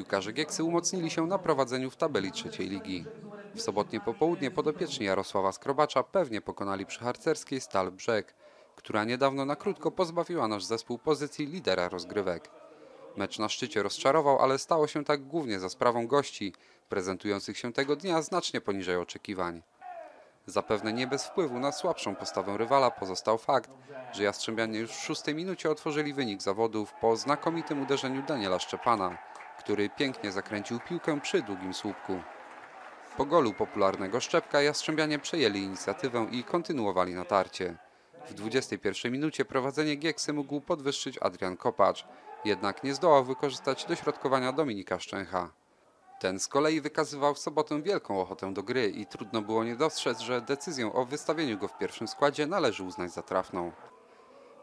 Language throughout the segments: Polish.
Piłkarze Gieksy umocnili się na prowadzeniu w tabeli trzeciej ligi. W sobotnie popołudnie podopieczni Jarosława Skrobacza pewnie pokonali przy harcerskiej Stal Brzeg, która niedawno na krótko pozbawiła nasz zespół pozycji lidera rozgrywek. Mecz na szczycie rozczarował, ale stało się tak głównie za sprawą gości, prezentujących się tego dnia znacznie poniżej oczekiwań. Zapewne nie bez wpływu na słabszą postawę rywala pozostał fakt, że Jastrzębianie już w szóstej minucie otworzyli wynik zawodów po znakomitym uderzeniu Daniela Szczepana, który pięknie zakręcił piłkę przy długim słupku. Po golu popularnego Szczepka Jastrzębianie przejęli inicjatywę i kontynuowali natarcie. W 21 minucie prowadzenie Gieksy mógł podwyższyć Adrian Kopacz, jednak nie zdołał wykorzystać dośrodkowania Dominika Szczęcha. Ten z kolei wykazywał w sobotę wielką ochotę do gry i trudno było nie dostrzec, że decyzję o wystawieniu go w pierwszym składzie należy uznać za trafną.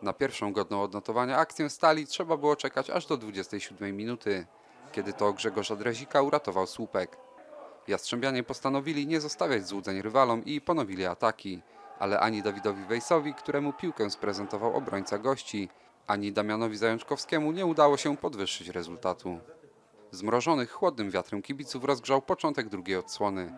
Na pierwszą godną odnotowania akcję stali trzeba było czekać aż do 27 minuty, kiedy to Grzegorz Drezika uratował słupek. Jastrzębianie postanowili nie zostawiać złudzeń rywalom i ponowili ataki, ale ani Dawidowi Wejsowi, któremu piłkę sprezentował obrońca gości, ani Damianowi Zajączkowskiemu nie udało się podwyższyć rezultatu. Zmrożonych chłodnym wiatrem kibiców rozgrzał początek drugiej odsłony.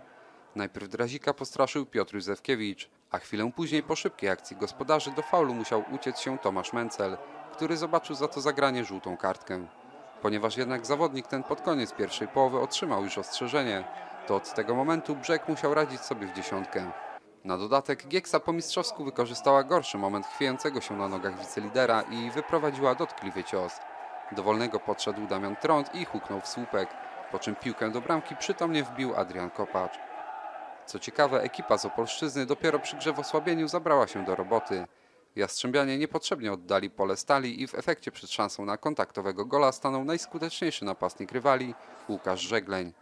Najpierw Drazika postraszył Piotr Józefkiewicz, a chwilę później po szybkiej akcji gospodarzy do faulu musiał uciec się Tomasz Mencel, który zobaczył za to zagranie żółtą kartkę. Ponieważ jednak zawodnik ten pod koniec pierwszej połowy otrzymał już ostrzeżenie, to od tego momentu Brzeg musiał radzić sobie w dziesiątkę. Na dodatek Gieksa po mistrzowsku wykorzystała gorszy moment chwiejącego się na nogach wicelidera i wyprowadziła dotkliwy cios. Do wolnego podszedł Damian Trąd i huknął w słupek, po czym piłkę do bramki przytomnie wbił Adrian Kopacz. Co ciekawe, ekipa z Opolszczyzny dopiero przy grze w osłabieniu zabrała się do roboty. Jastrzębianie niepotrzebnie oddali pole stali i w efekcie przed szansą na kontaktowego gola stanął najskuteczniejszy napastnik rywali Łukasz Żegleń.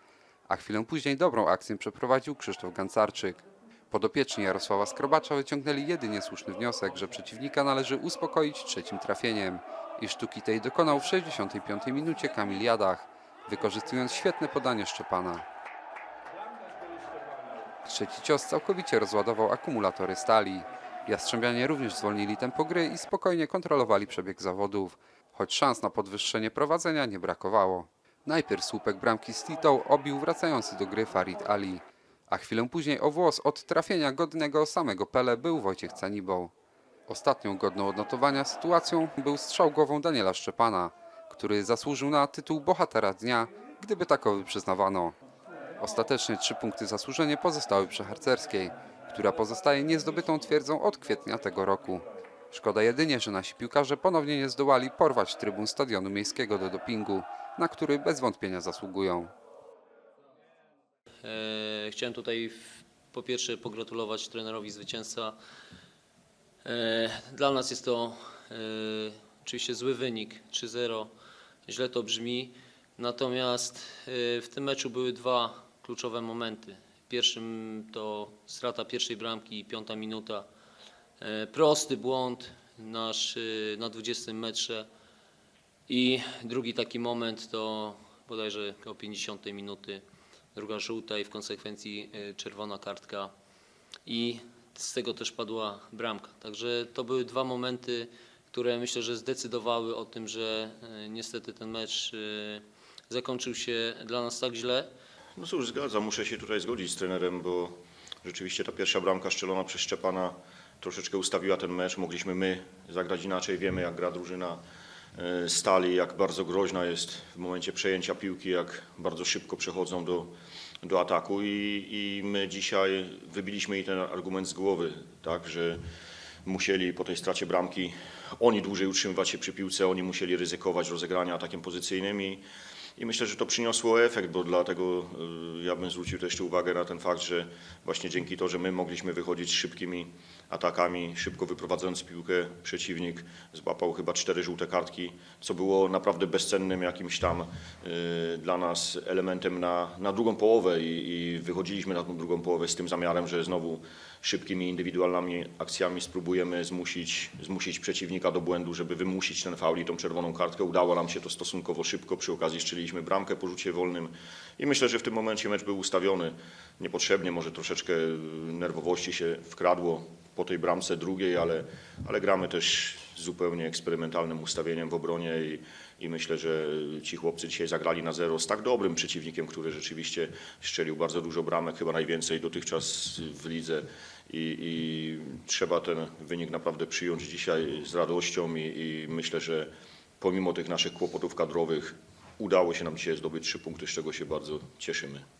A chwilę później dobrą akcję przeprowadził Krzysztof Gancarczyk. Podopieczni Jarosława Skrobacza wyciągnęli jedynie słuszny wniosek, że przeciwnika należy uspokoić trzecim trafieniem i sztuki tej dokonał w 65 minucie Kamil Jadach, wykorzystując świetne podanie Szczepana. Trzeci cios całkowicie rozładował akumulatory stali. Jastrzębianie również zwolnili tempo gry i spokojnie kontrolowali przebieg zawodów, choć szans na podwyższenie prowadzenia nie brakowało. Najpierw słupek bramki z Titą obił wracający do gry Farid Ali, a chwilę później o włos od trafienia godnego samego Pele był Wojciech Canibą. Ostatnią godną odnotowania sytuacją był strzał głową Daniela Szczepana, który zasłużył na tytuł bohatera dnia, gdyby takowy przyznawano. Ostatecznie trzy punkty zasłużenie pozostały przy harcerskiej, która pozostaje niezdobytą twierdzą od kwietnia tego roku. Szkoda jedynie, że nasi piłkarze ponownie nie zdołali porwać trybun stadionu miejskiego do dopingu, na który bez wątpienia zasługują. E, Chciałem tutaj po pierwsze pogratulować trenerowi zwycięzca. E, Dla nas jest to e, oczywiście zły wynik 3-0. Źle to brzmi. Natomiast w tym meczu były dwa kluczowe momenty. Pierwszym to strata pierwszej bramki, piąta minuta. E, Prosty błąd nasz e, na 20 metrze. I drugi taki moment to bodajże o 50 minuty druga żółta i w konsekwencji y, czerwona kartka i z tego też padła bramka. Także to były dwa momenty, które myślę, że zdecydowały o tym, że niestety ten mecz zakończył się dla nas tak źle. No cóż, zgadzam, muszę się tutaj zgodzić z trenerem, bo rzeczywiście ta pierwsza bramka strzelona przez Szczepana troszeczkę ustawiła ten mecz. Mogliśmy my zagrać inaczej, wiemy jak gra drużyna e, Stali, jak bardzo groźna jest w momencie przejęcia piłki, jak bardzo szybko przechodzą do, do ataku i, i my dzisiaj wybiliśmy jej ten argument z głowy, tak, że musieli po tej stracie bramki oni dłużej utrzymywać się przy piłce, oni musieli ryzykować rozegrania atakiem pozycyjnym i, i myślę, że to przyniosło efekt, bo dlatego y, ja bym zwrócił też uwagę na ten fakt, że właśnie dzięki to, że my mogliśmy wychodzić z szybkimi atakami, szybko wyprowadzając piłkę, przeciwnik złapał chyba cztery żółte kartki, co było naprawdę bezcennym jakimś tam y, dla nas elementem na, na drugą połowę i, i wychodziliśmy na tą drugą połowę z tym zamiarem, że znowu szybkimi indywidualnymi akcjami spróbujemy zmusić, zmusić przeciwnika do błędu, żeby wymusić ten faul i tą czerwoną kartkę. Udało nam się to stosunkowo szybko, przy okazji strzeliliśmy bramkę po rzucie wolnym i myślę, że w tym momencie mecz był ustawiony niepotrzebnie, może troszeczkę nerwowości się wkradło po tej bramce drugiej, ale, ale gramy też zupełnie eksperymentalnym ustawieniem w obronie i, i myślę, że ci chłopcy dzisiaj zagrali na zero z tak dobrym przeciwnikiem, który rzeczywiście strzelił bardzo dużo bramek, chyba najwięcej dotychczas w lidze i, i trzeba ten wynik naprawdę przyjąć dzisiaj z radością i, i myślę, że pomimo tych naszych kłopotów kadrowych udało się nam dzisiaj zdobyć trzy punkty, z czego się bardzo cieszymy.